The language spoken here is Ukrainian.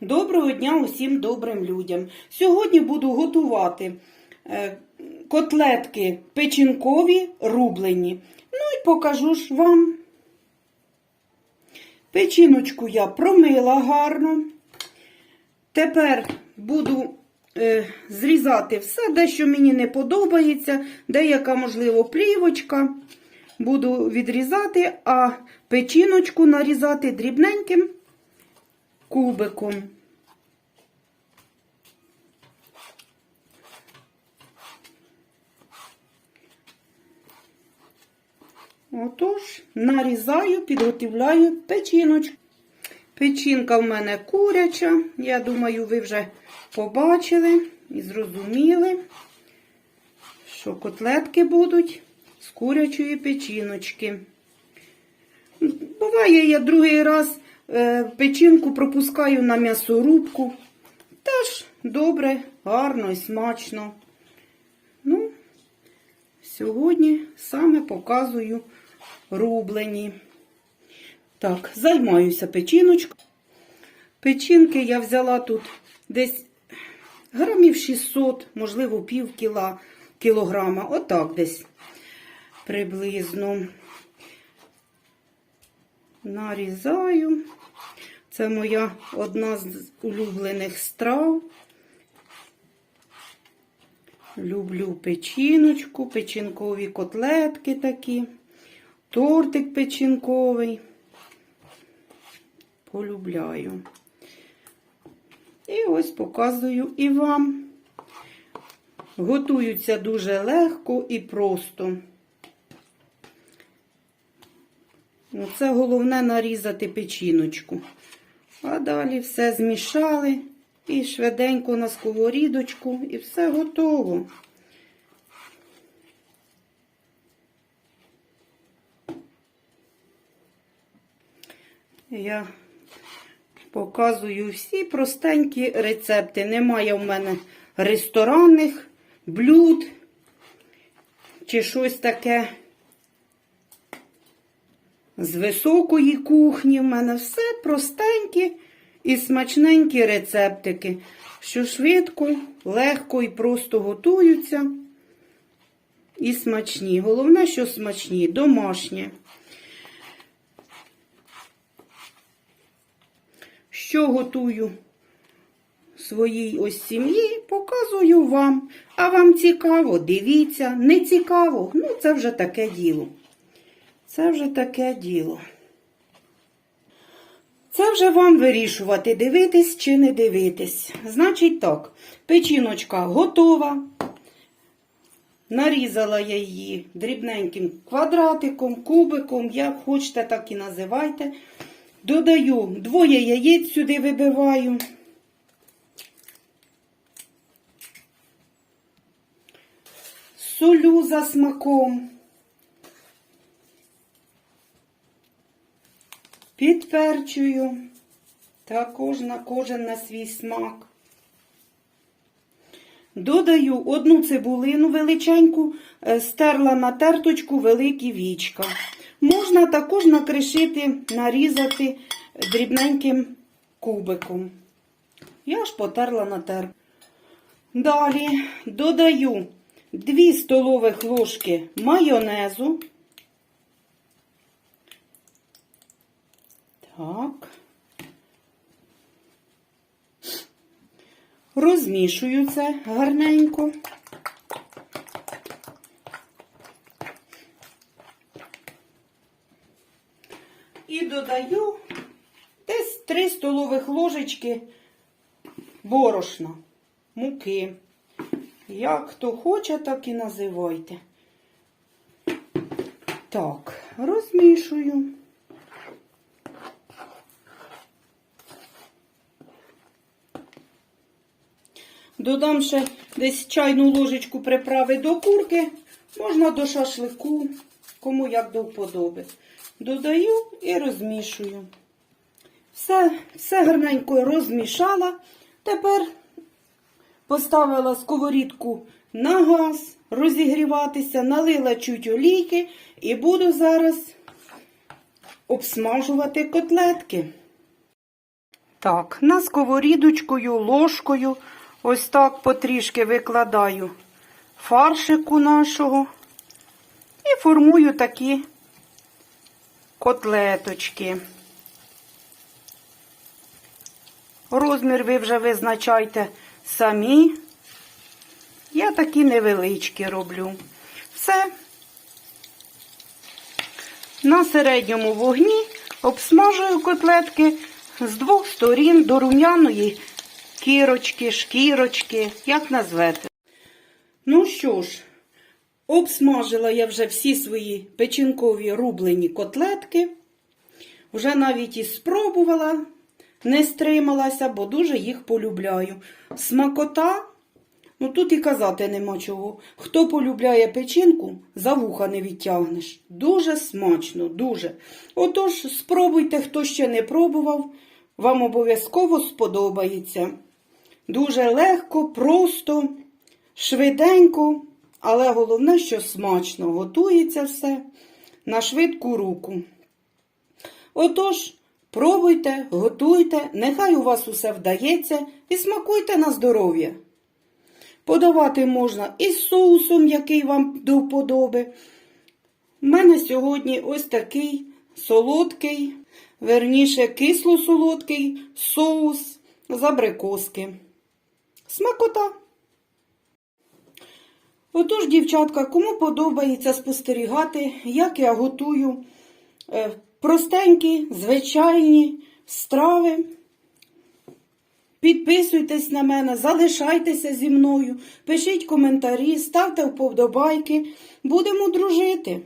Доброго дня усім добрим людям. Сьогодні буду готувати е, котлетки печінкові рублені. Ну і покажу ж вам. Печіночку я промила гарно. Тепер буду е, зрізати все, де що мені не подобається, деяка, можливо, плівочка. Буду відрізати, а печіночку нарізати дрібненьким кубиком. Отож, нарізаю, підготовляю печіночку. Печінка в мене куряча. Я думаю, ви вже побачили і зрозуміли, що котлетки будуть з курячої печіночки. Буває, я другий раз печінку пропускаю на м'ясорубку. Теж добре, гарно і смачно. Ну, сьогодні саме показую рублені. Так, займаюся печіночкою. Печінки я взяла тут десь грамів 600, можливо, пів кіла, кілограма. Отак десь приблизно. Нарізаю. Це моя одна з улюблених страв. Люблю печіночку, печінкові котлетки такі, тортик печінковий. Полюбляю. І ось показую і вам. Готуються дуже легко і просто. Це головне нарізати печіночку. А далі все змішали і швиденько на сковорідочку, і все готово. Я показую всі простенькі рецепти. Немає в мене ресторанних блюд чи щось таке з високої кухні. В мене все простенькі і смачненькі рецептики, що швидко, легко і просто готуються. І смачні. Головне, що смачні, домашні. Що готую своїй ось сім'ї, показую вам. А вам цікаво, дивіться, не цікаво, ну це вже таке діло. Це вже таке діло. Це вже вам вирішувати, дивитись чи не дивитись. Значить так, печіночка готова. Нарізала я її дрібненьким квадратиком, кубиком, як хочете, так і називайте. Додаю двоє яєць сюди вибиваю. Солю за смаком. Підперчую. Також на кожен на свій смак. Додаю одну цибулину величеньку, е, стерла на терточку великі вічка. Можна також накришити, нарізати дрібненьким кубиком. Я ж потерла на тер. Далі додаю 2 столових ложки майонезу. Так. Розмішую це гарненько. І додаю десь 3 столових ложечки борошна, муки. Як хто хоче, так і називайте. Так, розмішую. Додам ще десь чайну ложечку приправи до курки, можна до шашлику, кому як до вподоби. Додаю і розмішую. Все, все гарненько розмішала. Тепер поставила сковорідку на газ, розігріватися, налила чуть олійки і буду зараз обсмажувати котлетки. Так, на сковорідочкою, ложкою, ось так потрішки викладаю фаршику нашого і формую такі котлеточки. Розмір ви вже визначайте самі. Я такі невеличкі роблю. Все. На середньому вогні обсмажую котлетки з двох сторін до рум'яної кірочки, шкірочки, як назвете. Ну що ж, обсмажила я вже всі свої печінкові рублені котлетки. Вже навіть і спробувала, не стрималася, бо дуже їх полюбляю. Смакота, ну тут і казати нема чого. Хто полюбляє печінку, за вуха не відтягнеш. Дуже смачно, дуже. Отож, спробуйте, хто ще не пробував, вам обов'язково сподобається. Дуже легко, просто, швиденько, але головне, що смачно готується все на швидку руку. Отож, пробуйте, готуйте, нехай у вас усе вдається і смакуйте на здоров'я. Подавати можна із соусом, який вам до вподоби. У мене сьогодні ось такий солодкий, верніше кисло-солодкий соус з абрикоски. Смакота. Отож, дівчатка, кому подобається спостерігати, як я готую е, простенькі, звичайні страви. Підписуйтесь на мене, залишайтеся зі мною, пишіть коментарі, ставте вподобайки. Будемо дружити.